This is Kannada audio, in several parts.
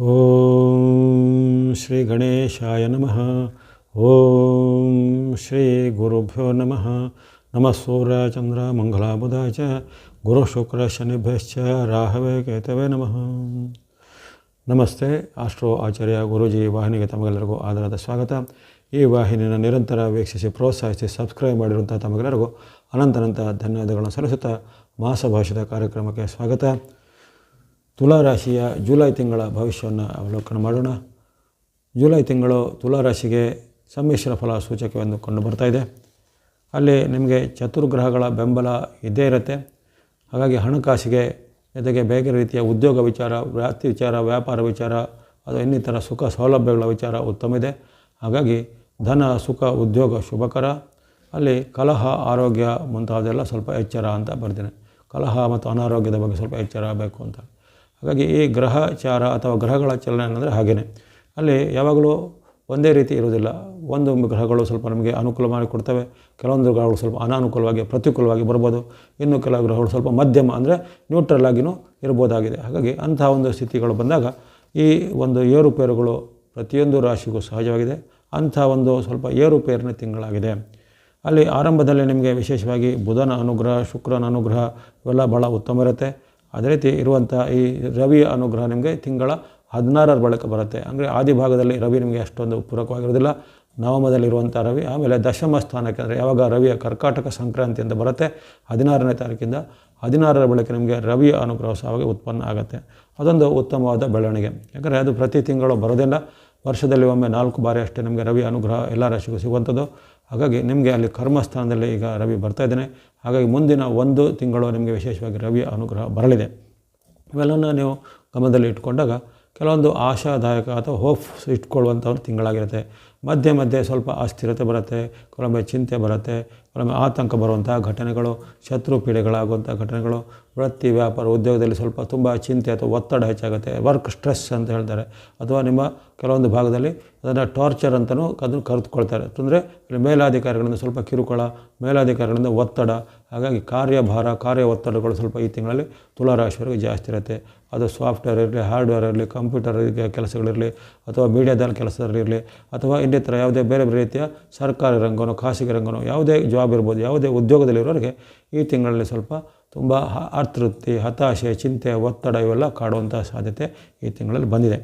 ಓಂ ಶ್ರೀ ಗಣೇಶಾಯ ನಮಃ. ಓಂ ಶ್ರೀ ಗುರುಭ್ಯೋ ನಮಃ. ನಮಃ ಸೂರ್ಯ ಚಂದ್ರ ಬುಧ ಚ. ಗುರು ಶುಕ್ರ ಶನಿಭ್ಯಶ್ಚ. ರಾಹವೇ ಕೇತವೇ ನಮಃ. ನಮಸ್ತೆ, ಆಸ್ಟ್ರೋ ಆಚಾರ್ಯ ಗುರುಜಿ ವಾಹಿನಿಗೆ ತಮಗೆಲ್ಲರಿಗೂ ಆಧಾರದ ಸ್ವಾಗತ. ಈ ವಾಹಿನಿಯನ್ನು ನಿರಂತರ ವೀಕ್ಷಿಸಿ, ಪ್ರೋತ್ಸಾಹಿಸಿ, ಸಬ್ಸ್ಕ್ರೈಬ್ ಮಾಡಿರುವಂಥ ತಮಗೆಲ್ಲರಿಗೂ ಅನಂತನಂತ ಧನ್ಯವಾದಗಳನ್ನು ಸಲ್ಲಿಸುತ್ತಾ ಮಾಸ ಕಾರ್ಯಕ್ರಮಕ್ಕೆ ಸ್ವಾಗತ. ತುಲಾ ರಾಶಿಯ ಜುಲೈ ತಿಂಗಳ ಭವಿಷ್ಯವನ್ನು ಅವಲೋಕನ ಮಾಡೋಣ. ಜುಲೈ ತಿಂಗಳು ತುಲಾ ರಾಶಿಗೆ ಸಮ್ಮಿಶ್ರ ಫಲ ಸೂಚಕವೆಂದು ಕಂಡು ಬರ್ತಾ ಇದೆ. ಅಲ್ಲಿ ನಿಮಗೆ ಚತುರ್ಗ್ರಹಗಳ ಬೆಂಬಲ ಇದ್ದೇ ಇರುತ್ತೆ. ಹಾಗಾಗಿ ಹಣಕಾಸಿಗೆ ಜೊತೆಗೆ ಬೇರೆ ರೀತಿಯ ಉದ್ಯೋಗ ವಿಚಾರ, ವ್ಯಾಪ್ತಿ ವಿಚಾರ, ವ್ಯಾಪಾರ ವಿಚಾರ, ಅದು ಇನ್ನಿತರ ಸುಖ ಸೌಲಭ್ಯಗಳ ವಿಚಾರ ಉತ್ತಮ ಇದೆ. ಹಾಗಾಗಿ ಧನ, ಸುಖ, ಉದ್ಯೋಗ ಶುಭಕರ. ಅಲ್ಲಿ ಕಲಹ, ಆರೋಗ್ಯ ಮುಂತಾದೆಲ್ಲ ಸ್ವಲ್ಪ ಎಚ್ಚರ ಅಂತ ಬರ್ತೀನಿ ಕಲಹ ಮತ್ತು ಅನಾರೋಗ್ಯದ ಬಗ್ಗೆ ಸ್ವಲ್ಪ ಎಚ್ಚರ ಆಗಬೇಕು ಅಂತ. ಹಾಗಾಗಿ ಈ ಗ್ರಹಚಾರ ಅಥವಾ ಗ್ರಹಗಳ ಚಲನೆ ಅನ್ನೋದ್ರೆ ಹಾಗೆಯೇ ಅಲ್ಲಿ ಯಾವಾಗಲೂ ಒಂದೇ ರೀತಿ ಇರುವುದಿಲ್ಲ. ಒಂದು ಗ್ರಹಗಳು ಸ್ವಲ್ಪ ನಮಗೆ ಅನುಕೂಲ ಮಾಡಿಕೊಡ್ತವೆ ಕೆಲವೊಂದು ಗ್ರಹಗಳು ಸ್ವಲ್ಪ ಅನಾನುಕೂಲವಾಗಿ, ಪ್ರತಿಕೂಲವಾಗಿ ಬರ್ಬೋದು. ಇನ್ನು ಕೆಲವು ಗ್ರಹಗಳು ಸ್ವಲ್ಪ ಮಧ್ಯಮ ಅಂದರೆ ನ್ಯೂಟ್ರಲ್ ಆಗಿಯೂ ಇರ್ಬೋದಾಗಿದೆ. ಹಾಗಾಗಿ ಅಂತಹ ಒಂದು ಸ್ಥಿತಿಗಳು ಬಂದಾಗ ಈ ಒಂದು ಏರುಪೇರುಗಳು ಪ್ರತಿಯೊಂದು ರಾಶಿಗೂ ಸಹಜವಾಗಿದೆ. ಅಂಥ ಒಂದು ಸ್ವಲ್ಪ ಏರುಪೇರಿನ ತಿಂಗಳಾಗಿದೆ. ಅಲ್ಲಿ ಆರಂಭದಲ್ಲಿ ನಿಮಗೆ ವಿಶೇಷವಾಗಿ ಬುಧನ ಅನುಗ್ರಹ, ಶುಕ್ರನ ಅನುಗ್ರಹ ಇವೆಲ್ಲ ಭಾಳ ಉತ್ತಮ ಇರುತ್ತೆ. ಅದೇ ರೀತಿ ಇರುವಂಥ ಈ ರವಿ ಅನುಗ್ರಹ ನಿಮಗೆ ತಿಂಗಳ ಹದಿನಾರರ ಬಳಿಕ ಬರುತ್ತೆ. ಅಂದರೆ ಆದಿ ಭಾಗದಲ್ಲಿ ರವಿ ನಿಮಗೆ ಅಷ್ಟೊಂದು ಪೂರಕವಾಗಿರೋದಿಲ್ಲ ನವಮದಲ್ಲಿರುವಂಥ ರವಿ, ಆಮೇಲೆ ದಶಮ ಸ್ಥಾನಕ್ಕೆ ಅಂದರೆ ಯಾವಾಗ ರವಿಯ ಕರ್ಕಾಟಕ ಸಂಕ್ರಾಂತಿ ಅಂತ ಬರುತ್ತೆ, ಹದಿನಾರನೇ ತಾರೀಕಿಂದ ಹದಿನಾರರ ಬಳಕೆ ನಿಮಗೆ ರವಿಯ ಅನುಗ್ರಹ ಸಹವಾಗಿ ಉತ್ಪನ್ನ ಆಗುತ್ತೆ. ಅದೊಂದು ಉತ್ತಮವಾದ ಬೆಳವಣಿಗೆ. ಯಾಕಂದರೆ ಅದು ಪ್ರತಿ ತಿಂಗಳು ಬರೋದಿಲ್ಲ. ವರ್ಷದಲ್ಲಿ ಒಮ್ಮೆ ನಾಲ್ಕು ಬಾರಿ ಅಷ್ಟೇ ನಿಮಗೆ ರವಿ ಅನುಗ್ರಹ ಎಲ್ಲ ರಾಶಿಗೂ ಸಿಗುವಂಥದ್ದು. ಹಾಗಾಗಿ ನಿಮಗೆ ಅಲ್ಲಿ ಕರ್ಮಸ್ಥಾನದಲ್ಲಿ ಈಗ ರವಿ ಬರ್ತಾ ಇದ್ದಾನೆ. ಹಾಗಾಗಿ ಮುಂದಿನ ಒಂದು ತಿಂಗಳು ನಿಮಗೆ ವಿಶೇಷವಾಗಿ ರವಿ ಅನುಗ್ರಹ ಬರಲಿದೆ. ಇವೆಲ್ಲನ ನೀವು ಗಮನದಲ್ಲಿ ಇಟ್ಕೊಂಡಾಗ ಕೆಲವೊಂದು ಆಶಾದಾಯಕ ಅಥವಾ ಹೋಪ್ ಇಟ್ಕೊಳ್ಳುವಂಥ ಒಂದು ತಿಂಗಳಾಗಿರುತ್ತೆ. ಮಧ್ಯೆ ಮಧ್ಯೆ ಸ್ವಲ್ಪ ಅಸ್ಥಿರತೆ ಬರುತ್ತೆ, ಕೆಲವೊಮ್ಮೆ ಚಿಂತೆ ಬರುತ್ತೆ ಕೆಲವೊಮ್ಮೆ ಆತಂಕ ಬರುವಂಥ ಘಟನೆಗಳು, ಶತ್ರು ಪೀಡೆಗಳಾಗುವಂಥ ಘಟನೆಗಳು, ವೃತ್ತಿ, ವ್ಯಾಪಾರ, ಉದ್ಯೋಗದಲ್ಲಿ ಸ್ವಲ್ಪ ತುಂಬ ಚಿಂತೆ ಅಥವಾ ಒತ್ತಡ ಹೆಚ್ಚಾಗುತ್ತೆ ವರ್ಕ್ ಸ್ಟ್ರೆಸ್ ಅಂತ ಹೇಳ್ತಾರೆ. ಅಥವಾ ನಿಮ್ಮ ಕೆಲವೊಂದು ಭಾಗದಲ್ಲಿ ಅದನ್ನು ಟಾರ್ಚರ್ ಅಂತಲೂ ಅದನ್ನು ಕರೆದುಕೊಳ್ತಾರೆ. ಅಂದರೆ ಮೇಲಾಧಿಕಾರಿಗಳಿಂದ ಸ್ವಲ್ಪ ಕಿರುಕುಳ, ಮೇಲಾಧಿಕಾರಿಗಳಿಂದ ಒತ್ತಡ, ಹಾಗಾಗಿ ಕಾರ್ಯಭಾರ, ಕಾರ್ಯ ಒತ್ತಡಗಳು ಸ್ವಲ್ಪ ಈ ತಿಂಗಳಲ್ಲಿ ತುಲಾರಾಶಿಯವರಿಗೆ ಜಾಸ್ತಿ ಇರುತ್ತೆ. ಅದು ಸಾಫ್ಟ್ವೇರ್ ಇರಲಿ ಹಾರ್ಡ್ವೇರ್ ಇರಲಿ ಕಂಪ್ಯೂಟರ್ ಕೆಲಸಗಳಿರಲಿ, ಅಥವಾ ಮೀಡಿಯಾದಲ್ಲಿ ಕೆಲಸದಲ್ಲಿರಲಿ, ಅಥವಾ ಇನ್ನಿತರ ಯಾವುದೇ ಬೇರೆ ಬೇರೆ ರೀತಿಯ ಸರ್ಕಾರಿ ರಂಗನೋ, ಖಾಸಗಿ ರಂಗನೋ, ಯಾವುದೇ ಜಾಬ್ ಇರ್ಬೋದು. ಯಾವುದೇ ಉದ್ಯೋಗದಲ್ಲಿರೋರಿಗೆ ಈ ತಿಂಗಳಲ್ಲಿ ಸ್ವಲ್ಪ ತುಂಬ ಅತೃಪ್ತಿ, ಹತಾಶೆ, ಚಿಂತೆ, ಒತ್ತಡ ಇವೆಲ್ಲ ಕಾಡುವಂಥ ಸಾಧ್ಯತೆ ಈ ತಿಂಗಳಲ್ಲಿ ಬಂದಿದೆ.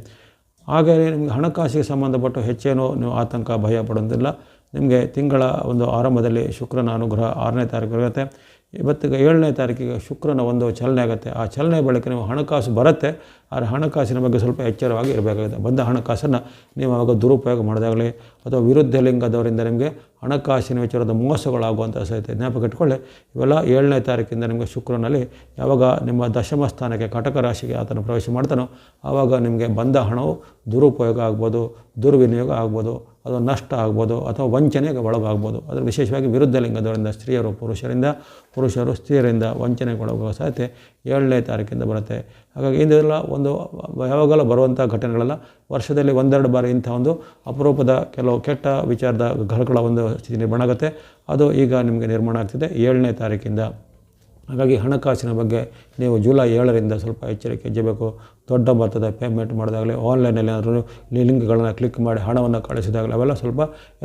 ಹಾಗೆಯೇ ನಿಮಗೆ ಹಣಕಾಸಿಗೆ ಸಂಬಂಧಪಟ್ಟು ಹೆಚ್ಚೇನೋ ನೀವು ಆತಂಕ, ಭಯ ಪಡೋದಿಲ್ಲ. ನಿಮಗೆ ತಿಂಗಳ ಒಂದು ಆರಂಭದಲ್ಲಿ ಶುಕ್ರನ ಅನುಗ್ರಹ ಆರನೇ ತಾರೀಕು ಇರುತ್ತೆ. ಇವತ್ತಿಗೆ ಏಳನೇ ತಾರೀಕಿಗೆ ಶುಕ್ರನ ಒಂದು ಚಲನೆ ಆಗುತ್ತೆ. ಆ ಚಲನೆ ಬಳಿಕ ನೀವು ಹಣಕಾಸು ಬರುತ್ತೆ. ಆದರೆ ಹಣಕಾಸಿನ ಬಗ್ಗೆ ಸ್ವಲ್ಪ ಎಚ್ಚರವಾಗಿ ಇರಬೇಕಾಗುತ್ತೆ. ಬಂದ ಹಣಕಾಸನ್ನು ನೀವು ಆವಾಗ ದುರುಪಯೋಗ ಮಾಡಿದಾಗಲಿ ಅಥವಾ ವಿರುದ್ಧ ಲಿಂಗದವರಿಂದ ನಿಮಗೆ ಹಣಕಾಸಿನ ವಿಚಾರದ ಮೋಸಗಳಾಗುವಂಥ ಸಹಿತ ಜ್ಞಾಪಕ ಇಟ್ಕೊಳ್ಳಿ. ಇವೆಲ್ಲ ಏಳನೇ ತಾರೀಕಿಂದ ನಿಮಗೆ ಶುಕ್ರನಲ್ಲಿ ಯಾವಾಗ ನಿಮ್ಮ ದಶಮ ಸ್ಥಾನಕ್ಕೆ ಕಟಕ ರಾಶಿಗೆ ಆತನ ಪ್ರವೇಶ ಮಾಡ್ತಾನೋ ಆವಾಗ ನಿಮಗೆ ಬಂದ ಹಣವು ದುರುಪಯೋಗ ಆಗ್ಬೋದು, ದುರ್ವಿನಿಯೋಗ ಆಗ್ಬೋದು. ಅದು ನಷ್ಟ ಆಗ್ಬೋದು ಅಥವಾ ವಂಚನೆಗೆ ಒಳಗಾಗ್ಬೋದು. ಅದರ ವಿಶೇಷವಾಗಿ ವಿರುದ್ಧ ಲಿಂಗದವರಿಂದ, ಸ್ತ್ರೀಯರು, ಪುರುಷರಿಂದ, ಪುರುಷರು ಸ್ತ್ರೀಯರಿಂದ ವಂಚನೆಗೆ ಒಳಗುವ ಸಾಧ್ಯತೆ ಏಳನೇ ತಾರೀಕಿಂದ ಬರುತ್ತೆ. ಹಾಗಾಗಿ ಇಂದೆಲ್ಲ ಒಂದು ಯಾವಾಗಲೂ ಬರುವಂಥ ಘಟನೆಗಳೆಲ್ಲ. ವರ್ಷದಲ್ಲಿ ಒಂದೆರಡು ಬಾರಿ ಇಂಥ ಒಂದು ಅಪರೂಪದ ಕೆಲವು ಕೆಟ್ಟ ವಿಚಾರದ ಘರಗಳ ಒಂದು ಸ್ಥಿತಿ ನಿರ್ಮಾಣ ಆಗುತ್ತೆ. ಅದು ಈಗ ನಿಮಗೆ ನಿರ್ಮಾಣ ಆಗ್ತಿದೆ ಏಳನೇ ತಾರೀಕಿಂದ. ಹಾಗಾಗಿ ಹಣಕಾಸಿನ ಬಗ್ಗೆ ನೀವು ಜುಲೈ ಏಳರಿಂದ ಸ್ವಲ್ಪ ಎಚ್ಚರಿಕೆ ಹೆಜ್ಜೆಬೇಕು ದೊಡ್ಡ ಮೊತ್ತದ ಪೇಮೆಂಟ್ ಮಾಡೋದಾಗಲಿ ಆನ್ಲೈನಲ್ಲಿ ಏನಾದರೂ ಲಿಂಕ್ಗಳನ್ನು ಕ್ಲಿಕ್ ಮಾಡಿ ಹಣವನ್ನು ಕಳಿಸಿದಾಗಲಿ ಅವೆಲ್ಲ ಸ್ವಲ್ಪ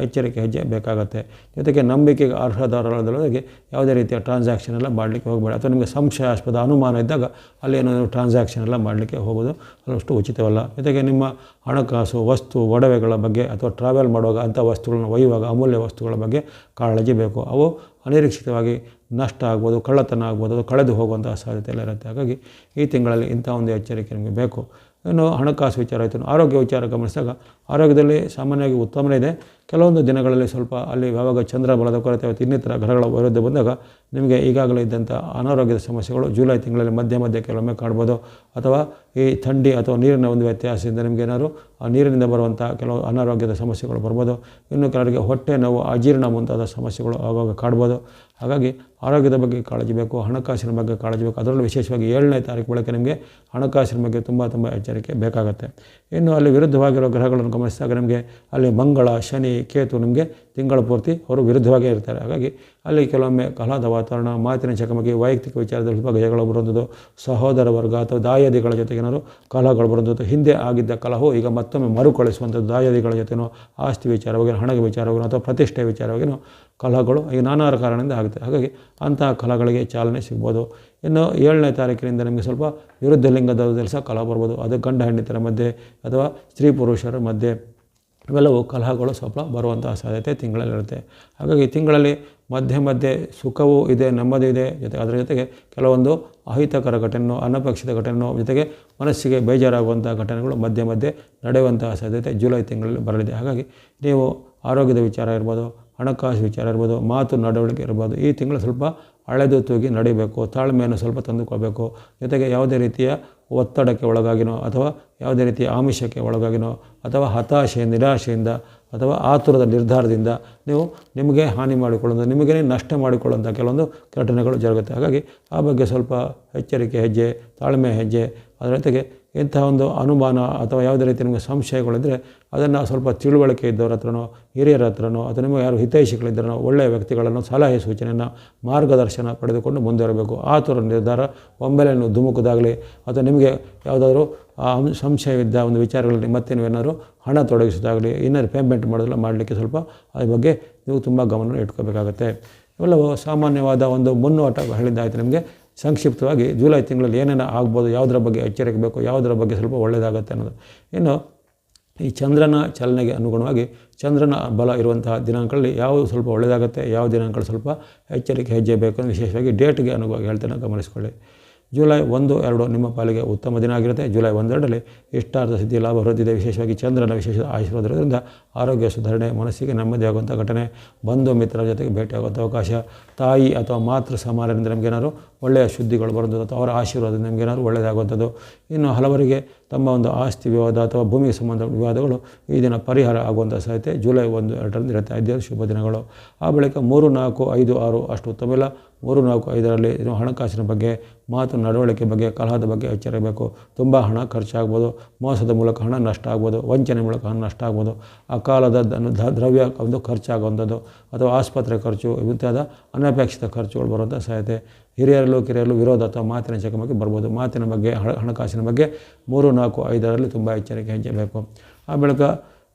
ಎಚ್ಚರಿಕೆ ಹೆಜ್ಜೆ ಬೇಕಾಗುತ್ತೆ. ಜೊತೆಗೆ ನಂಬಿಕೆಗೆ ಅರ್ಹದಾರರೊಳಗೆ ಯಾವುದೇ ರೀತಿಯ ಟ್ರಾನ್ಸಾಕ್ಷನ್ ಎಲ್ಲ ಮಾಡಲಿಕ್ಕೆ ಹೋಗಬೇಡಿ. ಅಥವಾ ನಿಮಗೆ ಸಂಶಯಾಸ್ಪದ ಅನುಮಾನ ಇದ್ದಾಗ ಅಲ್ಲಿ ಏನಾದರೂ ಟ್ರಾನ್ಸಾಕ್ಷನ್ ಎಲ್ಲ ಮಾಡಲಿಕ್ಕೆ ಹೋಗೋದು ಅಷ್ಟು ಉಚಿತವಲ್ಲ. ಜೊತೆಗೆ ನಿಮ್ಮ ಹಣಕಾಸು, ವಸ್ತು, ಒಡವೆಗಳ ಬಗ್ಗೆ ಅಥವಾ ಟ್ರಾವೆಲ್ ಮಾಡುವಾಗ ಅಂಥ ವಸ್ತುಗಳನ್ನು ಒಯ್ಯುವಾಗ ಅಮೂಲ್ಯ ವಸ್ತುಗಳ ಬಗ್ಗೆ ಕಾಳಜಿ ಬೇಕು. ಅವು ಅನಿರೀಕ್ಷಿತವಾಗಿ ನಷ್ಟ ಆಗ್ಬೋದು, ಕಳ್ಳತನ ಆಗ್ಬೋದು, ಕಳೆದು ಹೋಗುವಂಥ ಸಾಧ್ಯತೆ ಇರುತ್ತೆ ಹಾಗಾಗಿ ಈ ತಿಂಗಳಲ್ಲಿ ಇಂಥ ಒಂದು ಎಚ್ಚರಿಕೆ ನಿಮಗೆ ಬೇಕು. ಇನ್ನು ಹಣಕಾಸು ವಿಚಾರ ಆಯಿತು. ಆರೋಗ್ಯ ವಿಚಾರ ಗಮನಿಸಿದಾಗ ಆರೋಗ್ಯದಲ್ಲಿ ಸಾಮಾನ್ಯವಾಗಿ ಉತ್ತಮನೇ ಇದೆ. ಕೆಲವೊಂದು ದಿನಗಳಲ್ಲಿ ಸ್ವಲ್ಪ ಅಲ್ಲಿ ಯಾವಾಗ ಚಂದ್ರ ಬಲದ ಕೊರತೆ ಮತ್ತು ಇನ್ನಿತರ ಗ್ರಹಗಳ ವೈರುದ್ಧ ಬಂದಾಗ ನಿಮಗೆ ಈಗಾಗಲೇ ಇದ್ದಂಥ ಅನಾರೋಗ್ಯದ ಸಮಸ್ಯೆಗಳು ಜುಲೈ ತಿಂಗಳಲ್ಲಿ ಮಧ್ಯ ಮಧ್ಯ ಕೆಲವೊಮ್ಮೆ ಕಾಣ್ಬೋದು. ಅಥವಾ ಈ ಥಂಡಿ ಅಥವಾ ನೀರಿನ ಒಂದು ವ್ಯತ್ಯಾಸದಿಂದ ನಿಮಗೆ ಏನಾದ್ರು, ಆ ನೀರಿನಿಂದ ಬರುವಂಥ ಕೆಲವು ಅನಾರೋಗ್ಯದ ಸಮಸ್ಯೆಗಳು ಬರ್ಬೋದು. ಇನ್ನು ಕೆಲವರಿಗೆ ಹೊಟ್ಟೆ ನೋವು, ಅಜೀರ್ಣ ಮುಂತಾದ ಸಮಸ್ಯೆಗಳು ಆಗಾಗ ಕಾಡ್ಬೋದು ಹಾಗಾಗಿ ಆರೋಗ್ಯದ ಬಗ್ಗೆ ಕಾಳಜಿ ಬೇಕು, ಹಣಕಾಸಿನ ಬಗ್ಗೆ ಕಾಳಜಿ ಬೇಕು. ಅದರಲ್ಲೂ ವಿಶೇಷವಾಗಿ ಏಳನೇ ತಾರೀಕು ಬಳಕೆ ನಿಮಗೆ ಹಣಕಾಸಿನ ಬಗ್ಗೆ ತುಂಬ ತುಂಬ ಎಚ್ಚರಿಕೆ ಬೇಕಾಗುತ್ತೆ. ಇನ್ನು ಅಲ್ಲಿ ವಿರುದ್ಧವಾಗಿರೋ ಗ್ರಹಗಳನ್ನು ಗಮನಿಸಿದಾಗ ನಿಮಗೆ ಅಲ್ಲಿ ಮಂಗಳ, ಶನಿ ಕೇತು ನಿಮಗೆ ತಿಂಗಳ ಪೂರ್ತಿ ಅವರು ವಿರುದ್ಧವಾಗೇ ಇರ್ತಾರೆ. ಹಾಗಾಗಿ ಅಲ್ಲಿ ಕೆಲವೊಮ್ಮೆ ಕಲಹದ ವಾತಾವರಣ, ಮಾತಿನ ಚಕಮಕಿ, ವೈಯಕ್ತಿಕ ವಿಚಾರದಲ್ಲಿ ಸ್ವಲ್ಪ ಗಜಗಳು ಬರುವಂಥದ್ದು, ಸಹೋದರ ವರ್ಗ ಅಥವಾ ದಾಯಾದಿಗಳ ಜೊತೆಗೇನಾದ್ರು ಕಲಹಗಳು ಬರುವಂಥದ್ದು, ಹಿಂದೆ ಆಗಿದ್ದ ಕಲಹವು ಈಗ ಮತ್ತೊಮ್ಮೆ ಮರುಕಳಿಸುವಂಥದ್ದು, ದಾಯಾದಿಗಳ ಜೊತೆನೋ, ಆಸ್ತಿ ವಿಚಾರವಾಗಿ ಹಣದ ವಿಚಾರವಾಗಿ ಅಥವಾ ಪ್ರತಿಷ್ಠೆ ವಿಚಾರವಾಗಿನೋ ಕಲಹಗಳು ಈ ನಾನಾ ಕಾರಣದಿಂದ ಆಗುತ್ತೆ. ಹಾಗಾಗಿ ಅಂತಹ ಕಲಹಗಳಿಗೆ ಚಾಲನೆ ಸಿಗ್ಬೋದು. ಇನ್ನು ಏಳನೇ ತಾರೀಕಿನಿಂದ ನಿಮಗೆ ಸ್ವಲ್ಪ ವಿರುದ್ಧ ಲಿಂಗದಲ್ಲಿ ಸಹ ಕಲಹ ಬರ್ಬೋದು. ಅದು ಗಂಡ ಹೆಂಡತಿಯರ ಮಧ್ಯೆ ಅಥವಾ ಸ್ತ್ರೀ ಪುರುಷರ ಮಧ್ಯೆ. ಇವೆಲ್ಲವೂ ಕಲಹಗಳು ಸ್ವಲ್ಪ ಬರುವಂಥ ಸಾಧ್ಯತೆ ತಿಂಗಳಲ್ಲಿರುತ್ತೆ. ಹಾಗಾಗಿ ತಿಂಗಳಲ್ಲಿ ಮಧ್ಯೆ ಮಧ್ಯೆ ಸುಖವೂ ಇದೆ, ನೆಮ್ಮದಿ ಇದೆ. ಜೊತೆ ಅದರ ಜೊತೆಗೆ ಕೆಲವೊಂದು ಅಹಿತಕರ ಘಟನೆನೋ, ಅನಪೇಕ್ಷಿತ ಘಟನೆನೋ ಜೊತೆಗೆ ಮನಸ್ಸಿಗೆ ಬೇಜಾರಾಗುವಂಥ ಘಟನೆಗಳು ಮಧ್ಯೆ ಮಧ್ಯೆ ನಡೆಯುವಂತಹ ಸಾಧ್ಯತೆ ಜುಲೈ ತಿಂಗಳಲ್ಲಿ ಬರಲಿದೆ. ಹಾಗಾಗಿ ನೀವು ಆರೋಗ್ಯದ ವಿಚಾರ ಇರ್ಬೋದು, ಹಣಕಾಸು ವಿಚಾರ ಇರ್ಬೋದು, ಮಾತು ನಡವಳಿಕೆ ಇರ್ಬೋದು, ಈ ತಿಂಗಳು ಸ್ವಲ್ಪ ಹಳೆದು ತೂಗಿ ನಡಿಬೇಕು, ತಾಳ್ಮೆಯನ್ನು ಸ್ವಲ್ಪ ತಂದುಕೊಳ್ಬೇಕು. ಜೊತೆಗೆ ಯಾವುದೇ ರೀತಿಯ ಒತ್ತಡಕ್ಕೆ ಒಳಗಾಗಿನೋ ಅಥವಾ ಯಾವುದೇ ರೀತಿಯ ಆಮಿಷಕ್ಕೆ ಒಳಗಾಗಿನೋ ಅಥವಾ ಹತಾಶೆ, ನಿರಾಶೆಯಿಂದ ಅಥವಾ ಆತುರದ ನಿರ್ಧಾರದಿಂದ ನೀವು ನಿಮಗೆ ಹಾನಿ ಮಾಡಿಕೊಳ್ಳೋದು ನಿಮಗೇ ನಷ್ಟ ಮಾಡಿಕೊಳ್ಳುವಂಥ ಕೆಲವೊಂದು ಘಟನೆಗಳು ಜರುಗುತ್ತೆ. ಹಾಗಾಗಿ ಆ ಬಗ್ಗೆ ಸ್ವಲ್ಪ ಎಚ್ಚರಿಕೆ, ಹೆಜ್ಜೆ, ತಾಳ್ಮೆ, ಹೆಜ್ಜೆ, ಅದರ ಜೊತೆಗೆ ಇಂತಹ ಒಂದು ಅನುಮಾನ ಅಥವಾ ಯಾವುದೇ ರೀತಿ ನಿಮಗೆ ಸಂಶಯಗಳಿದ್ದರೆ ಅದನ್ನು ಸ್ವಲ್ಪ ತಿಳುವಳಿಕೆ ಇದ್ದವ್ರ ಹತ್ರನೋ, ಹಿರಿಯರ ಹತ್ರನೋ, ಅಥವಾ ನಿಮಗೆ ಯಾರು ಹಿತೈಷಿಗಳಿದ್ದರೋ ಒಳ್ಳೆಯ ವ್ಯಕ್ತಿಗಳನ್ನು ಸಲಹೆ ಸೂಚನೆಯನ್ನು ಮಾರ್ಗದರ್ಶನ ಪಡೆದುಕೊಂಡು ಮುಂದುವರಬೇಕು ಥರ ನಿರ್ಧಾರ ಒಮ್ಮೆಲೆ ನೀವು ಧುಮುಕದಾಗಲಿ ಅಥವಾ ನಿಮಗೆ ಯಾವುದಾದ್ರೂ, ಆ, ಸಂಶಯವಿದ್ದ ಒಂದು ವಿಚಾರಗಳಲ್ಲಿ ಮತ್ತೆ ನೀವೇನಾದ್ರು ಹಣ ತೊಡಗಿಸೋದಾಗಲಿ ಏನಾದ್ರು ಪೇಮೆಂಟ್ ಮಾಡೋದಿಲ್ಲ ಮಾಡಲಿಕ್ಕೆ ಸ್ವಲ್ಪ ಅದ್ರ ಬಗ್ಗೆ ನೀವು ತುಂಬ ಗಮನ ಇಟ್ಕೋಬೇಕಾಗತ್ತೆ. ಇವೆಲ್ಲವೂ ಸಾಮಾನ್ಯವಾದ ಒಂದು ಮುನ್ನೋಟ ಹೇಳಿದ್ದಾಯಿತು ನಿಮಗೆ. ಸಂಕ್ಷಿಪ್ತವಾಗಿ ಜುಲೈ ತಿಂಗಳಲ್ಲಿ ಏನೇನು ಆಗ್ಬೋದು, ಯಾವುದ್ರ ಬಗ್ಗೆ ಎಚ್ಚರಿಕೆ ಬೇಕು, ಯಾವುದರ ಬಗ್ಗೆ ಸ್ವಲ್ಪ ಒಳ್ಳೆಯದಾಗುತ್ತೆ ಅನ್ನೋದು. ಇನ್ನು ಈ ಚಂದ್ರನ ಚಲನೆಗೆ ಅನುಗುಣವಾಗಿ ಚಂದ್ರನ ಬಲ ಇರುವಂತಹ ದಿನಾಂಕಗಳಲ್ಲಿ ಯಾವುದು ಸ್ವಲ್ಪ ಒಳ್ಳೆಯದಾಗುತ್ತೆ ಯಾವ ದಿನಾಂಕಗಳು ಸ್ವಲ್ಪ ಎಚ್ಚರಿಕೆ ಹೆಜ್ಜೆ ಬೇಕು ವಿಶೇಷವಾಗಿ ಡೇಟ್ಗೆ ಅನುಗುಣವಾಗಿ ಹೇಳ್ತೇನೆ, ಗಮನಿಸ್ಕೊಳ್ಳಿ. ಜುಲೈ ಒಂದು, ಎರಡು ನಿಮ್ಮ ಪಾಲಿಗೆ ಉತ್ತಮ ದಿನ ಆಗಿರುತ್ತೆ. ಜುಲೈ ಒಂದೆರಡರಲ್ಲಿ ಇಷ್ಟಾರ್ಥ ಸಿದ್ಧಿ ಲಾಭ ಹೊರದಿದೆ ವಿಶೇಷವಾಗಿ ಚಂದ್ರನ ವಿಶೇಷ ಆಶೀರ್ವಾದದಿಂದ ಆರೋಗ್ಯ ಸುಧಾರಣೆ, ಮನಸ್ಸಿಗೆ ನೆಮ್ಮದಿಯಾಗುವಂಥ ಘಟನೆ, ಬಂಧು ಮಿತ್ರರ ಜೊತೆಗೆ ಭೇಟಿಯಾಗುವಂಥ ಅವಕಾಶ, ತಾಯಿ ಅಥವಾ ಮಾತೃ ಸಮಾನರಿಂದ ನಮಗೇನಾದ್ರು ಒಳ್ಳೆಯ ಶುದ್ಧಿಗಳು ಬರುವಂಥದ್ದು ಅಥವಾ ಅವರ ಆಶೀರ್ವಾದದಿಂದ ನಮಗೇನಾದ್ರು ಒಳ್ಳೆಯದಾಗುವಂಥದ್ದು ಇನ್ನು ಹಲವರಿಗೆ ತಮ್ಮ ಒಂದು ಆಸ್ತಿ ವಿವಾದ ಅಥವಾ ಭೂಮಿಗೆ ಸಂಬಂಧ ವಿವಾದಗಳು ಈ ದಿನ ಪರಿಹಾರ ಆಗುವಂಥ ಸಾಧ್ಯತೆ ಜುಲೈ ಒಂದು ಎರಡರಿಂದ ಇರುತ್ತೆ ಐದು ಶುಭ ದಿನಗಳು. ಆ ಬಳಿಕ ಮೂರು ನಾಲ್ಕು ಐದು ಆರು ಅಷ್ಟು ಉತ್ತಮ ಇಲ್ಲ. ಮೂರು ನಾಲ್ಕು ಐದರಲ್ಲಿ ಹಣಕಾಸಿನ ಬಗ್ಗೆ ಮಾತು ನಡವಳಿಕೆ ಬಗ್ಗೆ ಕಲಹದ ಬಗ್ಗೆ ಎಚ್ಚರಬೇಕು ತುಂಬ ಹಣ ಖರ್ಚಾಗ್ಬೋದು. ಮೋಸದ ಮೂಲಕ ಹಣ ನಷ್ಟ ಆಗ್ಬೋದು. ವಂಚನೆ ಮೂಲಕ ಹಣ ನಷ್ಟ ಆಗ್ಬೋದು. ಅಕಾಲದ ಕಾಲದ ಧ- ದ್ರವ್ಯ ಒಂದು ಖರ್ಚಾಗುವಂಥದ್ದು. ಅಥವಾ ಆಸ್ಪತ್ರೆ ಖರ್ಚು ಮುಂತಾದ ಅನಪೇಕ್ಷಿತ ಖರ್ಚುಗಳು ಬರುವಂಥ ಸಾಧ್ಯತೆ. ಹಿರಿಯರಲ್ಲೂ ಕಿರಿಯರಲ್ಲೂ ವಿರೋಧ ಅಥವಾ ಮಾತಿನ ಚಕಮಕಿ ಬರ್ಬೋದು. ಮಾತಿನ ಬಗ್ಗೆ, ಹಣ, ಹಣಕಾಸಿನ ಬಗ್ಗೆ ಮೂರು, ನಾಲ್ಕು, ಐದರಲ್ಲಿ ತುಂಬ ಎಚ್ಚರಿಕೆ ಹೆಚ್ಚಬೇಕು ಬೇಕು ಆ ಬಳಿಕ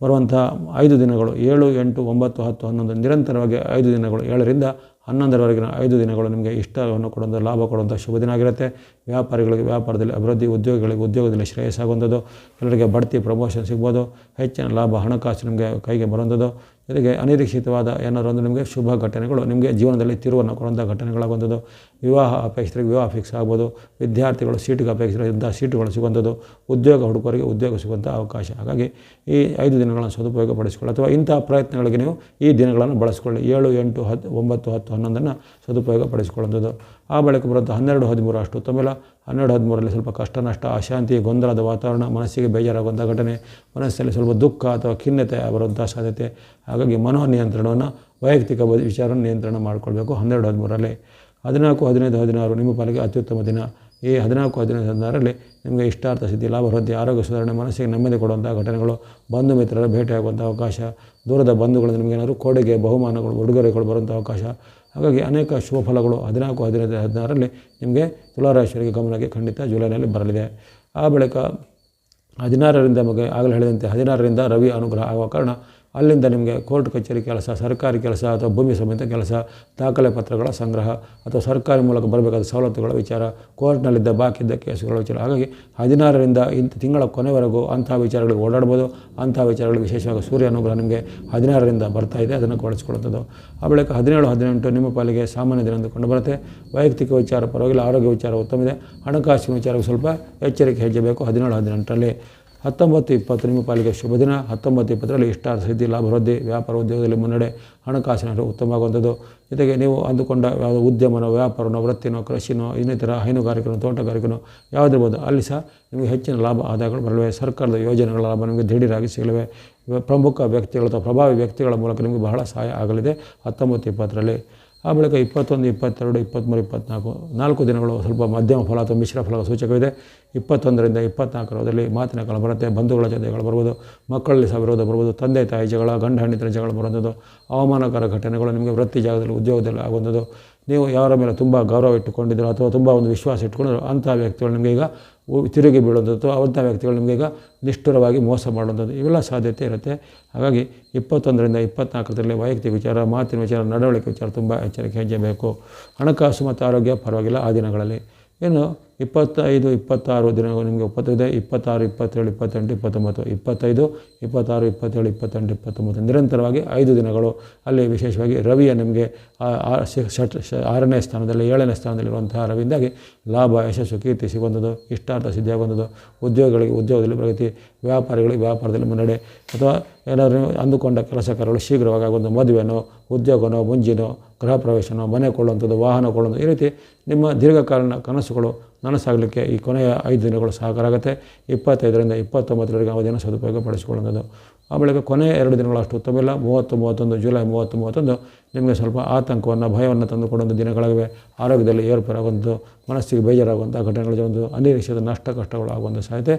ಬರುವಂಥ ಐದು ದಿನಗಳು, ಏಳು, ಎಂಟು, ಒಂಬತ್ತು, ಹತ್ತು, ಹನ್ನೊಂದು, ನಿರಂತರವಾಗಿ ಐದು ದಿನಗಳು, ಏಳರಿಂದ ಹನ್ನೊಂದರವರೆಗಿನ ಐದು ದಿನಗಳು ನಿಮಗೆ ಇಷ್ಟವನ್ನು ಕೊಡುವಂಥ, ಲಾಭ ಕೊಡುವಂಥ ಶುಭ ದಿನ ಆಗಿರುತ್ತೆ. ವ್ಯಾಪಾರಿಗಳಿಗೆ, ವ್ಯಾಪಾರದಲ್ಲಿ ಅಭಿವೃದ್ಧಿ, ಉದ್ಯೋಗಿಗಳಿಗೆ ಉದ್ಯೋಗದಲ್ಲಿ ಶ್ರೇಯಸ್ಸಾಗುವಂಥದ್ದು. ಎಲ್ಲರಿಗೆ ಬಡ್ತಿ ಪ್ರಮೋಷನ್ ಸಿಗ್ಬೋದು. ಹೆಚ್ಚಿನ ಲಾಭ, ಹಣಕಾಸು ನಿಮಗೆ ಕೈಗೆ ಬರುವಂಥದ್ದು. ಜೊತೆಗೆ ಅನಿರೀಕ್ಷಿತವಾದ ಏನಾದರೂ ಒಂದು ನಿಮಗೆ ಶುಭ ಘಟನೆಗಳು, ನಿಮಗೆ ಜೀವನದಲ್ಲಿ ತಿರುವನ್ನು ಕೊಡುವಂಥ ಘಟನೆಗಳಾಗುವಂಥದ್ದು, ವಿವಾಹ ಅಪೇಕ್ಷರಿಗೆ ವಿವಾಹ ಫಿಕ್ಸ್ ಆಗ್ಬೋದು, ವಿದ್ಯಾರ್ಥಿಗಳು ಸೀಟಿಗೆ ಅಪೇಕ್ಷಿತ ಸೀಟುಗಳು ಸಿಗುವಂಥದ್ದು, ಉದ್ಯೋಗ ಹುಡುಕರಿಗೆ ಉದ್ಯೋಗ ಸಿಗುವಂಥ ಅವಕಾಶ. ಹಾಗಾಗಿ ಈ ಐದು ದಿನಗಳನ್ನು ಸದುಪಯೋಗಪಡಿಸಿಕೊಳ್ಳಿ. ಅಥವಾ ಇಂಥ ಪ್ರಯತ್ನಗಳಿಗೆ ನೀವು ಈ ದಿನಗಳನ್ನು ಬಳಸಿಕೊಳ್ಳಿ. ಏಳು ಎಂಟು ಹತ್ತು, ಒಂಬತ್ತು ಹತ್ತು ಹನ್ನೊಂದನ್ನು ಸದುಪಯೋಗಪಡಿಸಿಕೊಳ್ಳುವಂಥದ್ದು. ಆ ಬಳಿಕ ಬರೋದು ಹನ್ನೆರಡು ಹದಿಮೂರು ಅಷ್ಟು. ತಮಿಳ ಹನ್ನೆರಡು ಹದಿಮೂರರಲ್ಲಿ ಸ್ವಲ್ಪ ಕಷ್ಟ ನಷ್ಟ ಅಶಾಂತಿ ಗೊಂದಲದ ವಾತಾವರಣ, ಮನಸ್ಸಿಗೆ ಬೇಜಾರಾಗುವಂಥ ಘಟನೆ, ಮನಸ್ಸಲ್ಲಿ ಸ್ವಲ್ಪ ದುಃಖ ಅಥವಾ ಖಿನ್ನತೆ ಬರುವಂಥ ಸಾಧ್ಯತೆ. ಹಾಗಾಗಿ ಮನೋ ನಿಯಂತ್ರಣವನ್ನು ವೈಯಕ್ತಿಕ ವಿಚಾರ ನಿಯಂತ್ರಣ ಮಾಡಿಕೊಳ್ಬೇಕು ಹನ್ನೆರಡು ಹದಿಮೂರರಲ್ಲಿ. ಹದಿನಾಲ್ಕು, ಹದಿನೈದು, ಹದಿನಾರು ನಿಮ್ಮ ಪಾಲಿಗೆ ಅತ್ಯುತ್ತಮ ದಿನ. ಈ ಹದಿನಾಲ್ಕು, ಹದಿನೈದು, ಹದಿನಾರರಲ್ಲಿ ನಿಮಗೆ ಇಷ್ಟಾರ್ಥ ಸಿದ್ಧಿ, ಲಾಭ, ವೃದ್ಧಿ, ಆರೋಗ್ಯ ಸುಧಾರಣೆ, ಮನಸ್ಸಿಗೆ ನೆಮ್ಮದಿ ಕೊಡುವಂಥ ಘಟನೆಗಳು, ಬಂಧು ಮಿತ್ರರ ಭೇಟಿಯಾಗುವಂಥ ಅವಕಾಶ, ದೂರದ ಬಂಧುಗಳು ನಿಮಗೇನಾದರೂ ಕೊಡುಗೆ, ಬಹುಮಾನಗಳು, ಉಡುಗೊರೆಗಳು ಬರುವಂಥ ಅವಕಾಶ ಹಾಗಾಗಿ ಅನೇಕ ಶುಭ ಫಲಗಳು ಹದಿನಾಲ್ಕು, ಹದಿನೈದು, ಹದಿನಾರರಲ್ಲಿ ನಿಮಗೆ ತುಲಾರಾಶಿಯವರಿಗೆ ಗಮನಕ್ಕೆ ಖಂಡಿತ ಜುಲೈನಲ್ಲಿ ಬರಲಿದೆ. ಆ ಬಳಿಕ ಹದಿನಾರರಿಂದ ನಮಗೆ ಆಗಲೇ ಹೇಳಿದಂತೆ ಹದಿನಾರರಿಂದ ರವಿ ಅನುಗ್ರಹ ಆಗುವ ಕಾರಣ ಅಲ್ಲಿಂದ ನಿಮಗೆ ಕೋರ್ಟ್ ಕಚೇರಿ ಕೆಲಸ, ಸರ್ಕಾರಿ ಕೆಲಸ ಅಥವಾ ಭೂಮಿ ಸಮೇತ ಕೆಲಸ, ದಾಖಲೆ ಪತ್ರಗಳ ಸಂಗ್ರಹ ಅಥವಾ ಸರ್ಕಾರಿ ಮೂಲಕ ಬರಬೇಕಾದ ಸವಲತ್ತುಗಳ ವಿಚಾರ, ಕೋರ್ಟ್ನಲ್ಲಿದ್ದ ಬಾಕಿ ಇದ್ದ ಕೇಸುಗಳ ವಿಚಾರ. ಹಾಗಾಗಿ ಹದಿನಾರರಿಂದ ಇಂಥ ತಿಂಗಳ ಕೊನೆವರೆಗೂ ಅಂಥ ವಿಚಾರಗಳಿಗೆ ಓಡಾಡ್ಬೋದು. ಅಂಥ ವಿಚಾರಗಳು ವಿಶೇಷವಾಗಿ ಸೂರ್ಯ ಅನುಗ್ರಹ ನಿಮಗೆ ಹದಿನಾರರಿಂದ ಬರ್ತಾ ಇದೆ. ಅದನ್ನು ಕೊಡಿಸ್ಕೊಳ್ಳುವಂಥದ್ದು. ಆ ಬಳಿಕ ಹದಿನೇಳು, ಹದಿನೆಂಟು ನಿಮ್ಮ ಪಾಲಿಗೆ ಸಾಮಾನ್ಯ ದಿನ ಕಂಡು ಬರುತ್ತೆ. ವೈಯಕ್ತಿಕ ವಿಚಾರ ಪರವಾಗಿಲ್ಲ, ಆರೋಗ್ಯ ವಿಚಾರ ಉತ್ತಮ ಇದೆ. ಹಣಕಾಸಿನ ವಿಚಾರಕ್ಕೆ ಸ್ವಲ್ಪ ಎಚ್ಚರಿಕೆ ಹೆಜ್ಜೆ ಬೇಕು ಹದಿನೇಳು, ಹದಿನೆಂಟರಲ್ಲಿ ಹತ್ತೊಂಬತ್ತು ಇಪ್ಪತ್ತು ನಿಮ್ಮ ಪಾಲಿಗೆ ಶುಭ ದಿನ. ಹತ್ತೊಂಬತ್ತು ಇಪ್ಪತ್ತರಲ್ಲಿ ಇಷ್ಟಾರ್ ಸಿದ್ಧಿ ಲಾಭವೃದ್ಧಿ ವ್ಯಾಪಾರ ಉದ್ಯೋಗದಲ್ಲಿ ಮುನ್ನಡೆ, ಹಣಕಾಸಿನ ಉತ್ತಮವಾಗುವಂಥದ್ದು. ಜೊತೆಗೆ ನೀವು ಅಂದುಕೊಂಡ ಯಾವುದೋ ಉದ್ಯಮನೋ, ವ್ಯಾಪಾರನೋ, ವೃತ್ತಿನೋ, ಕೃಷಿನೋ, ಇನ್ನಿತರ ಹೈನುಗಾರಿಕೆನೋ, ತೋಟಗಾರಿಕೆನೋ ಯಾವುದಿರ್ಬೋದು ಅಲ್ಲಿ ಸಹ ನಿಮಗೆ ಹೆಚ್ಚಿನ ಲಾಭ ಆದಾಯಗಳು ಬರಲಿವೆ. ಸರ್ಕಾರದ ಯೋಜನೆಗಳ ಲಾಭ ನಿಮಗೆ ದಿಢೀರಾಗಿ ಸಿಗಲಿವೆ. ಪ್ರಮುಖ ವ್ಯಕ್ತಿಗಳು ಅಥವಾ ಪ್ರಭಾವಿ ವ್ಯಕ್ತಿಗಳ ಮೂಲಕ ನಿಮಗೆ ಬಹಳ ಸಹಾಯ ಆಗಲಿದೆ. ಹತ್ತೊಂಬತ್ತು ಇಪ್ಪತ್ತರಲ್ಲಿ ಆ ಬಳಿಕ ಇಪ್ಪತ್ತೊಂದು, ಇಪ್ಪತ್ತೆರಡು, ಇಪ್ಪತ್ತ್ಮೂರು, ಇಪ್ಪತ್ತ್ನಾಲ್ಕು, ನಾಲ್ಕು ದಿನಗಳು ಸ್ವಲ್ಪ ಮಧ್ಯಮ ಫಲ ಅಥವಾ ಮಿಶ್ರ ಫಲ ಸೂಚಕವಿದೆ. ಇಪ್ಪತ್ತೊಂದರಿಂದ ಇಪ್ಪತ್ನಾಲ್ಕರದಲ್ಲಿ ಮಾತಿನ ಕಾಲ ಬರುತ್ತೆ, ಬಂಧುಗಳ ಜೊತೆಗಳು ಬರ್ಬೋದು ಮಕ್ಕಳಲ್ಲಿ ಸಹ ವಿರೋಧ ಬರ್ಬೋದು ತಂದೆ, ತಾಯಿ ಜಗಳ, ಗಂಡ ಹೆಂಡತಿರ ಜಗಳ ಬರುವಂಥದ್ದು, ಅವಮಾನಕರ ಘಟನೆಗಳು ನಿಮಗೆ ವೃತ್ತಿ ಜಾಗದಲ್ಲಿ, ಉದ್ಯೋಗದಲ್ಲಿ ಆಗುವಂಥದ್ದು. ನೀವು ಯಾರ ಮೇಲೆ ತುಂಬ ಗೌರವ ಇಟ್ಟುಕೊಂಡಿದ್ರು ಅಥವಾ ತುಂಬ ಒಂದು ವಿಶ್ವಾಸ ಇಟ್ಕೊಂಡಿದ್ರು ಅಂಥ ವ್ಯಕ್ತಿಗಳು ನಿಮಗೆ ಈಗ ತಿರುಗಿ ಬೀಳುವಂಥದ್ದು ಅವಂಥ ವ್ಯಕ್ತಿಗಳು ನಿಮಗೆ ಈಗ ನಿಷ್ಠುರವಾಗಿ ಮೋಸ ಮಾಡುವಂಥದ್ದು, ಇವೆಲ್ಲ ಸಾಧ್ಯತೆ ಇರುತ್ತೆ. ಹಾಗಾಗಿ ಇಪ್ಪತ್ತೊಂದರಿಂದ ಇಪ್ಪತ್ನಾಲ್ಕರಲ್ಲಿ ವೈಯಕ್ತಿಕ ವಿಚಾರ, ಮಾತಿನ ವಿಚಾರ, ನಡವಳಿಕೆ ವಿಚಾರ ತುಂಬ ಎಚ್ಚರಿಕೆ ಹೆಜ್ಜೆ ಬೇಕು ಹಣಕಾಸು ಮತ್ತು ಆರೋಗ್ಯ ಪರವಾಗಿಲ್ಲ ಆ ದಿನಗಳಲ್ಲಿ. ಇನ್ನು ಇಪ್ಪತ್ತೈದು, ಇಪ್ಪತ್ತಾರು ದಿನಗಳು ನಿಮಗೆ ಒಪ್ಪತ್ತಿದೆ, ಇಪ್ಪತ್ತಾರು, ಇಪ್ಪತ್ತೇಳು, ಇಪ್ಪತ್ತೆಂಟು, ಇಪ್ಪತ್ತೊಂಬತ್ತು, ಇಪ್ಪತ್ತೈದು, ಇಪ್ಪತ್ತಾರು, ಇಪ್ಪತ್ತೇಳು, ಇಪ್ಪತ್ತೆಂಟು, ಇಪ್ಪತ್ತೊಂಬತ್ತು ನಿರಂತರವಾಗಿ ಐದು ದಿನಗಳು ಅಲ್ಲಿ ವಿಶೇಷವಾಗಿ ರವಿಯ ನಿಮಗೆ ಷಟ್ ಆರನೇ ಸ್ಥಾನದಲ್ಲಿ, ಏಳನೇ ಸ್ಥಾನದಲ್ಲಿರುವಂತಹ ರವಿಯಿಂದಾಗಿ ಲಾಭ, ಯಶಸ್ಸು, ಕೀರ್ತಿ ಸಿಗುವಂಥದ್ದು, ಇಷ್ಟಾರ್ಥ ಸಿದ್ಧಿಯಾಗುವಂಥದ್ದು, ಉದ್ಯೋಗಗಳಿಗೆ ಉದ್ಯೋಗದಲ್ಲಿ ಪ್ರಗತಿ, ವ್ಯಾಪಾರಿಗಳಿಗೆ ವ್ಯಾಪಾರದಲ್ಲಿ ಮುನ್ನಡೆ ಅಥವಾ ಏನಾದರೂ ಅಂದುಕೊಂಡ ಕೆಲಸಕಾರರು ಶೀಘ್ರವಾಗಿ ಆಗುವಂಥ ಮದುವೆನೋ, ಉದ್ಯೋಗನೋ, ಮುಂಜಿನೋ, ಗೃಹ ಪ್ರವೇಶನೋ, ಮನೆ ಕೊಳ್ಳುವಂಥದ್ದು, ವಾಹನ ಕೊಳ್ಳುವಂಥದ್ದು ಈ ರೀತಿ ನಿಮ್ಮ ದೀರ್ಘಕಾಲೀನ ಕನಸುಗಳು ನನಸಾಗಲಿಕ್ಕೆ ಈ ಕೊನೆಯ ಐದು ದಿನಗಳು ಸಹಕಾರ ಆಗುತ್ತೆ ಇಪ್ಪತ್ತೈದರಿಂದ ಇಪ್ಪತ್ತೊಂಬತ್ತರವರೆಗೆ ಅವಧಿಯನ್ನು ಸದುಪಯೋಗ ಪಡಿಸಿಕೊಳ್ಳುವಂಥದ್ದು ಆ ಬಳಿಕ ಕೊನೆಯ ಎರಡು ದಿನಗಳು ಅಷ್ಟು ಉತ್ತಮವಿಲ್ಲ. ಮೂವತ್ತು, ಮೂವತ್ತೊಂದು, ಜುಲೈ ಮೂವತ್ತು, ಮೂವತ್ತೊಂದು, ನಿಮಗೆ ಸ್ವಲ್ಪ ಆತಂಕವನ್ನು, ಭಯವನ್ನು ತಂದುಕೊಡುವಂಥ ದಿನಗಳಾಗಿವೆ. ಆರೋಗ್ಯದಲ್ಲಿ ಏರ್ಪೇರಾಗುವಂಥದ್ದು, ಮನಸ್ಸಿಗೆ ಬೇಜಾರಾಗುವಂಥ ಘಟನೆಗಳ ಒಂದು ಅನಿರೀಕ್ಷಿತ ನಷ್ಟ ಕಷ್ಟಗಳು ಆಗುವಂಥ ಸಾಧ್ಯತೆ.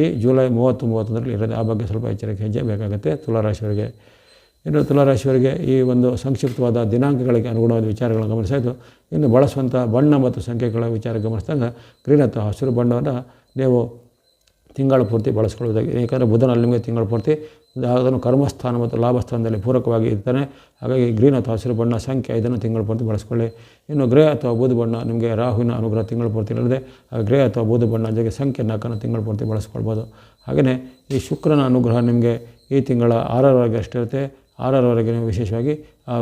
ಈ ಜುಲೈ ಮೂವತ್ತು, ಮೂವತ್ತೊಂದರಲ್ಲಿ ಇರೋದು ಆ ಬಗ್ಗೆ ಸ್ವಲ್ಪ ಎಚ್ಚರಿಕೆ ಹೆಜ್ಜೆ ಬೇಕಾಗುತ್ತೆ ತುಲಾರಾಶಿಯವರಿಗೆ ಇನ್ನು ತುಲಾರಾಶಿಯವರಿಗೆ ಈ ಒಂದು ಸಂಕ್ಷಿಪ್ತವಾದ ದಿನಾಂಕಗಳಿಗೆ ಅನುಗುಣವಾದ ವಿಚಾರಗಳನ್ನು ಗಮನಿಸಾಯಿತು ಇನ್ನು ಬಳಸುವಂಥ ಬಣ್ಣ ಮತ್ತು ಸಂಖ್ಯೆಗಳ ವಿಚಾರ ಗಮನಿಸಿದಾಗ ಗ್ರೀನ್ ಅಥವಾ ಹಸಿರು ಬಣ್ಣವನ್ನು ನೀವು ತಿಂಗಳ ಪೂರ್ತಿ ಬಳಸ್ಕೊಳ್ಳೋದಾಗಿದೆ ಏಕೆಂದರೆ ಬುಧನಲ್ಲಿ ನಿಮಗೆ ತಿಂಗಳ ಪೂರ್ತಿ ಅದನ್ನು ಕರ್ಮಸ್ಥಾನ ಮತ್ತು ಲಾಭಸ್ಥಾನದಲ್ಲಿ ಪೂರಕವಾಗಿ ಇರ್ತಾನೆ. ಹಾಗಾಗಿ ಗ್ರೀನ್ ಅಥವಾ ಹಸಿರು ಬಣ್ಣ ಸಂಖ್ಯೆ ಇದನ್ನು ತಿಂಗಳ ಪೂರ್ತಿ ಬಳಸ್ಕೊಳ್ಳಿ. ಇನ್ನು ಗ್ರೇ ಅಥವಾ ಬೂದು ಬಣ್ಣ ನಿಮಗೆ ರಾಹುವಿನ ಅನುಗ್ರಹ ತಿಂಗಳ ಪೂರ್ತಿ ಇಲ್ಲದೆ ಗ್ರೇ ಅಥವಾ ಬೂದು ಬಣ್ಣ ಜೊತೆಗೆ ಸಂಖ್ಯೆ ನಾಲ್ಕನ್ನು ತಿಂಗಳ ಪೂರ್ತಿ ಬಳಸ್ಕೊಳ್ಬೋದು. ಹಾಗೆಯೇ ಈ ಶುಕ್ರನ ಅನುಗ್ರಹ ನಿಮಗೆ ಈ ತಿಂಗಳ ಆರರವರೆಗೆ ಅಷ್ಟಿರುತ್ತೆ. ಆರರವರೆಗೆ ನೀವು ವಿಶೇಷವಾಗಿ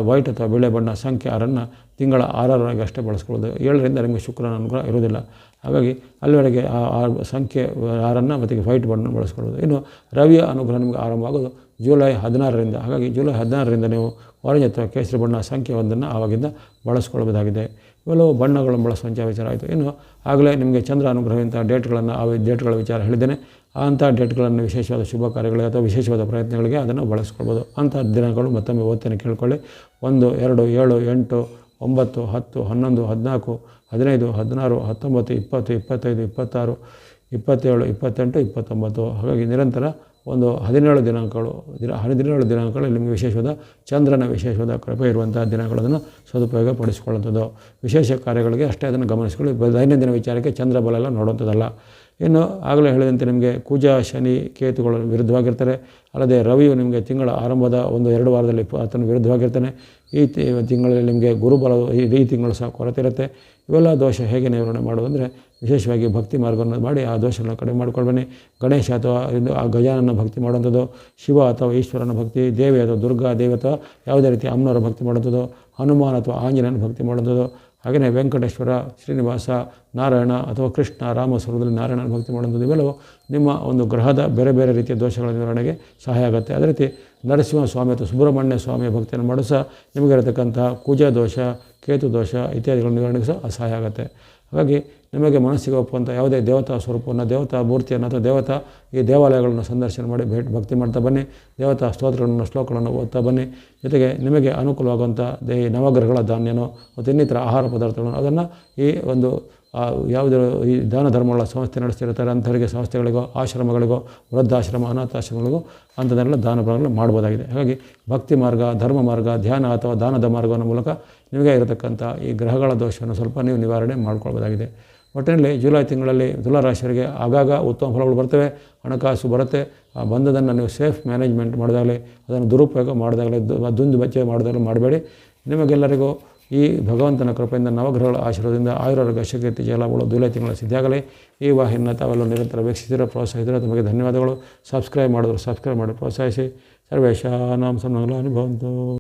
ವೈಟ್ ಅಥವಾ ಬಿಳೆ ಬಣ್ಣ ಸಂಖ್ಯೆ ಆರನ್ನು ತಿಂಗಳ ಆರರವರೆಗೆ ಅಷ್ಟೇ ಬಳಸ್ಕೊಳ್ಳೋದು. ಏಳರಿಂದ ನಿಮಗೆ ಶುಕ್ರನ ಅನುಗ್ರಹ ಇರೋದಿಲ್ಲ ಹಾಗಾಗಿ ಅಲ್ಲಿವರೆಗೆ ಆ ಸಂಖ್ಯೆ ಆರನ್ನು ಮತ್ತು ವೈಟ್ ಬಣ್ಣ ಬಳಸ್ಕೊಳ್ಳೋದು. ಇನ್ನು ರವಿಯ ಅನುಗ್ರಹ ನಿಮಗೆ ಆರಂಭ ಆಗೋದು ಜುಲೈ ಹದಿನಾರರಿಂದ. ಹಾಗಾಗಿ ಜುಲೈ ಹದಿನಾರರಿಂದ ನೀವು ಆರೆಂಜ್ ಅಥವಾ ಕೇಸರಿ ಬಣ್ಣ ಸಂಖ್ಯೆ ಒಂದನ್ನು ಆವಾಗಿಂದ ಬಳಸ್ಕೊಳ್ಬೋದಾಗಿದೆ ಇವೆಲ್ಲವೂ ಬಣ್ಣಗಳನ್ನು ಬಳಸುವಂಥ ವಿಚಾರ ಆಯಿತು. ಇನ್ನು ಆಗಲೇ ನಿಮಗೆ ಚಂದ್ರ ಅನುಗ್ರಹವಂಥ ಡೇಟ್ಗಳನ್ನು, ಆ ಡೇಟ್ಗಳ ವಿಚಾರ ಹೇಳಿದ್ದೇನೆ. ಅಂಥ ಡೇಟ್ಗಳನ್ನು ವಿಶೇಷವಾದ ಶುಭ ಕಾರ್ಯಗಳಿಗೆ ಅಥವಾ ವಿಶೇಷವಾದ ಪ್ರಯತ್ನಗಳಿಗೆ ಅದನ್ನು ಬಳಸ್ಕೊಳ್ಬೋದು. ಅಂಥ ದಿನಗಳು ಮತ್ತೊಮ್ಮೆ ಓದ್ತೇನೆ ಕೇಳ್ಕೊಳ್ಳಿ. ಒಂದು, ಎರಡು, ಏಳು, ಎಂಟು, ಒಂಬತ್ತು, ಹತ್ತು, ಹನ್ನೊಂದು, ಹದಿನಾಲ್ಕು, ಹದಿನೈದು, ಹದಿನಾರು, ಹತ್ತೊಂಬತ್ತು, ಇಪ್ಪತ್ತು, ಇಪ್ಪತ್ತೈದು, ಇಪ್ಪತ್ತಾರು, ಇಪ್ಪತ್ತೇಳು, ಇಪ್ಪತ್ತೆಂಟು, ಇಪ್ಪತ್ತೊಂಬತ್ತು. ಹಾಗಾಗಿ ನಿರಂತರ ಒಂದು ಹದಿನೇಳು ದಿನಾಂಕಗಳು, ದಿನ, ಹದಿನೇಳು ದಿನಾಂಕಗಳು ನಿಮಗೆ ವಿಶೇಷವಾದ ಚಂದ್ರನ ವಿಶೇಷವಾದ ಕೃಪೆ ಇರುವಂಥ ದಿನಗಳನ್ನು ಸದುಪಯೋಗ ಪಡಿಸಿಕೊಳ್ಳುವಂಥದ್ದು. ವಿಶೇಷ ಕಾರ್ಯಗಳಿಗೆ ಅಷ್ಟೇ ಅದನ್ನು ಗಮನಿಸಿಕೊಳ್ಳಿ. ದೈನಂದಿನ ವಿಚಾರಕ್ಕೆ ಚಂದ್ರ ಬಲ ಎಲ್ಲ ನೋಡುವಂಥದ್ದಲ್ಲ. ಇನ್ನು ಆಗಲೇ ಹೇಳಿದಂತೆ ನಿಮಗೆ ಕುಜ, ಶನಿ, ಕೇತುಗಳು ವಿರುದ್ಧವಾಗಿರ್ತಾರೆ. ಅಲ್ಲದೆ ರವಿಯು ನಿಮಗೆ ತಿಂಗಳ ಆರಂಭದ ಒಂದು ಎರಡು ವಾರದಲ್ಲಿ ಆತನ ವಿರುದ್ಧವಾಗಿರ್ತಾನೆ. ಈ ತಿಂಗಳಲ್ಲಿ ನಿಮಗೆ ಗುರುಬಲ ಈ ತಿಂಗಳು ಸಹ ಕೊರತೆ ಇರುತ್ತೆ. ಇವೆಲ್ಲ ದೋಷ ಹೇಗೆ ನಿವಾರಣೆ ಮಾಡೋದಂದರೆ ವಿಶೇಷವಾಗಿ ಭಕ್ತಿ ಮಾರ್ಗವನ್ನು ಮಾಡಿ ಆ ದೋಷಗಳನ್ನು ಕಡಿಮೆ ಮಾಡ್ಕೊಳ್ಬನ್ನಿ ಗಣೇಶ ಅಥವಾ ಇದು ಆ ಗಜಾನನ ಭಕ್ತಿ ಮಾಡುವಂಥದ್ದು, ಶಿವ ಅಥವಾ ಈಶ್ವರನ ಭಕ್ತಿ, ದೇವಿ ಅಥವಾ ದುರ್ಗಾ, ದೇವಿ ಅಥವಾ ಯಾವುದೇ ರೀತಿ ಅಮ್ಮನವರ ಭಕ್ತಿ ಮಾಡುವಂಥದ್ದು, ಹನುಮಾನ್ ಅಥವಾ ಆಂಜನೇಯನ ಭಕ್ತಿ ಮಾಡುವಂಥದ್ದು ಹಾಗೆಯೇ ವೆಂಕಟೇಶ್ವರ, ಶ್ರೀನಿವಾಸ, ನಾರಾಯಣ ಅಥವಾ ಕೃಷ್ಣ, ರಾಮ ಸ್ವರೂಪದಲ್ಲಿ ನಾರಾಯಣ ಭಕ್ತಿ ಮಾಡುವಂಥದ್ದು ಇವೆಲ್ಲವೂ ನಿಮ್ಮ ಒಂದು ಗ್ರಹದ ಬೇರೆ ಬೇರೆ ರೀತಿಯ ದೋಷಗಳ ನಿವಾರಣೆಗೆ ಸಹಾಯ ಆಗುತ್ತೆ. ಅದೇ ರೀತಿ ನರಸಿಂಹ ಸ್ವಾಮಿ ಅಥವಾ ಸುಬ್ರಹ್ಮಣ್ಯ ಸ್ವಾಮಿಯ ಭಕ್ತಿಯನ್ನು ಮಾಡೋ ಸಹ ನಿಮಗಿರತಕ್ಕಂತಹ ಕೂಜಾ ದೋಷ ಕೇತು ದೋಷ ಇತ್ಯಾದಿಗಳ ನಿವಾರಣೆಗೆ ಸಹ ಸಹಾಯ ಆಗುತ್ತೆ. ಹಾಗಾಗಿ ನಿಮಗೆ ಮನಸ್ಸಿಗೆ ಒಪ್ಪುವಂಥ ಯಾವುದೇ ದೇವತಾ ಸ್ವರೂಪವನ್ನು, ದೇವತಾ ಮೂರ್ತಿಯನ್ನು ಅಥವಾ ದೇವತಾ ಈ ದೇವಾಲಯಗಳನ್ನು ಸಂದರ್ಶನ ಮಾಡಿ ಭೇಟಿ, ಭಕ್ತಿ ಮಾಡ್ತಾ ಬನ್ನಿ. ದೇವತಾ ಸ್ತೋತ್ರಗಳನ್ನು, ಶ್ಲೋಕಗಳನ್ನು ಓದ್ತಾ ಬನ್ನಿ. ಜೊತೆಗೆ ನಿಮಗೆ ಅನುಕೂಲವಾಗುವಂಥ ದೇ ನವಗ್ರಹಗಳ ಧಾನ್ಯನೋ ಮತ್ತು ಇನ್ನಿತರ ಆಹಾರ ಪದಾರ್ಥಗಳನ್ನು, ಅದನ್ನು ಈ ಒಂದು ಯಾವುದೇ ಈ ದಾನ ಧರ್ಮಗಳ ಸಂಸ್ಥೆ ನಡೆಸ್ತಿರ್ತಾರೆ ಅಂಥವರಿಗೆ, ಸಂಸ್ಥೆಗಳಿಗೋ, ಆಶ್ರಮಗಳಿಗೋ, ವೃದ್ಧಾಶ್ರಮ, ಅನಾಥಾಶ್ರಮಗಳಿಗೋ ಅಂಥದ್ದನ್ನೆಲ್ಲ ದಾನ ಮಾಡ್ಬೋದಾಗಿದೆ. ಹಾಗಾಗಿ ಭಕ್ತಿ ಮಾರ್ಗ, ಧರ್ಮ ಮಾರ್ಗ, ಧ್ಯಾನ ಅಥವಾ ದಾನದ ಮಾರ್ಗವನ್ನು ಮೂಲಕ ನಿಮಗೆ ಇರತಕ್ಕಂಥ ಈ ಗ್ರಹಗಳ ದೋಷವನ್ನು ಸ್ವಲ್ಪ ನೀವು ನಿವಾರಣೆ ಮಾಡ್ಕೊಳ್ಬೋದಾಗಿದೆ. ಒಟ್ಟಿನಲ್ಲಿ ಜುಲೈ ತಿಂಗಳಲ್ಲಿ ತುಲಾರಾಶಿಯವರಿಗೆ ಆಗಾಗ ಉತ್ತಮ ಫಲಗಳು ಬರ್ತವೆ, ಹಣಕಾಸು ಬರುತ್ತೆ. ಆ ಬಂದದನ್ನು ನೀವು ಸೇಫ್ ಮ್ಯಾನೇಜ್ಮೆಂಟ್ ಮಾಡಿದಾಗಲೇ, ಅದನ್ನು ದುರುಪಯೋಗ ಮಾಡಿದಾಗಲೇ ದುಂದು ಬಚ್ಚೆ ಮಾಡಿದಾಗಲೇ ಮಾಡಬೇಡಿ. ನಿಮಗೆಲ್ಲರಿಗೂ ಈ ಭಗವಂತನ ಕೃಪೆಯಿಂದ ನವಗ್ರಹಗಳ ಆಶೀರ್ವಾದದಿಂದ ಆಯುರ್ವೇದ ಶಕ್ತಿ ಜಲಗಳು ಜುಲೈ ತಿಂಗಳ ಸಿದ್ಧಾಗಲಿ ಈ ವಾಹಿನಿಯನ್ನು ತಾವೆಲ್ಲ ನಿರಂತರ ವೀಕ್ಷಿಸಿರೋ ಪ್ರೋತ್ಸಾಹಿಸಿರೋ ತಮಗೆ ಧನ್ಯವಾದಗಳು. ಸಬ್ಸ್ಕ್ರೈಬ್ ಮಾಡಿದ್ರು ಸಬ್ಸ್ಕ್ರೈಬ್ ಮಾಡಿ ಪ್ರೋತ್ಸಾಹಿಸಿ. ಸರ್ವೇಶ ನಾಮ ಸನ್ಮಂಗಲ ಅನುಭವಂತು